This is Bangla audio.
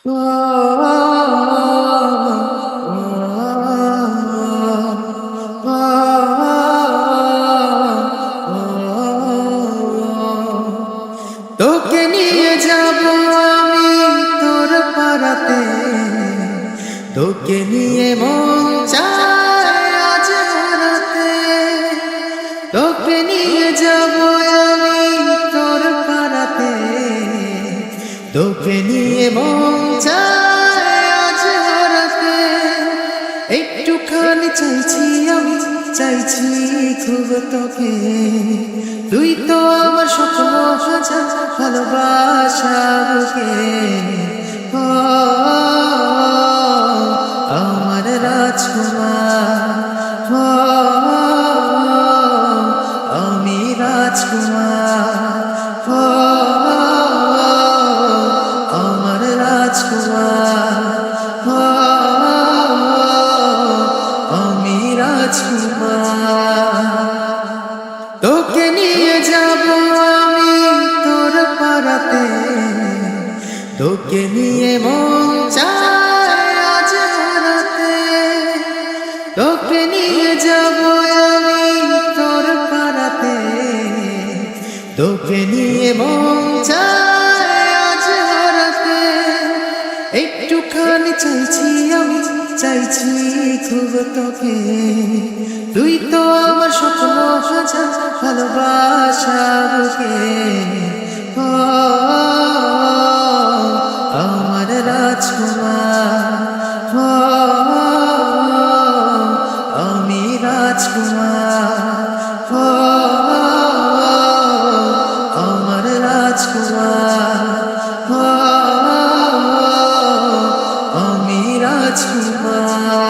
তোকে নিয়ে যাব আমি তোর পাড়াতে। তোকে নিয়ে মন চায় আজ তোকে নিয়ে যাব তোকে নিয়ে মন চায় আজ হারাতে একটুখানি চাইছি আমি, চাইছি খুব তোকে। তুই তো আমার স্বপ্ন হাজার ভালোবাসা বুকে। আমার রাজকুমার। আমি রাজকুমার। পাড়াতে তোকে নিয়ে মন চায় আজ হারাতে তোকে নিয়ে যাব আমি তোর পাড়াতে। তোকে নিয়ে মন চায় আজ হারাতে একটুখানি চাইছি আমি, চাইছি খুব তোকে। তুই তো আমার হাজার ভালোবাসা রাজকুমার রাজকুমার আমি রাজকুমার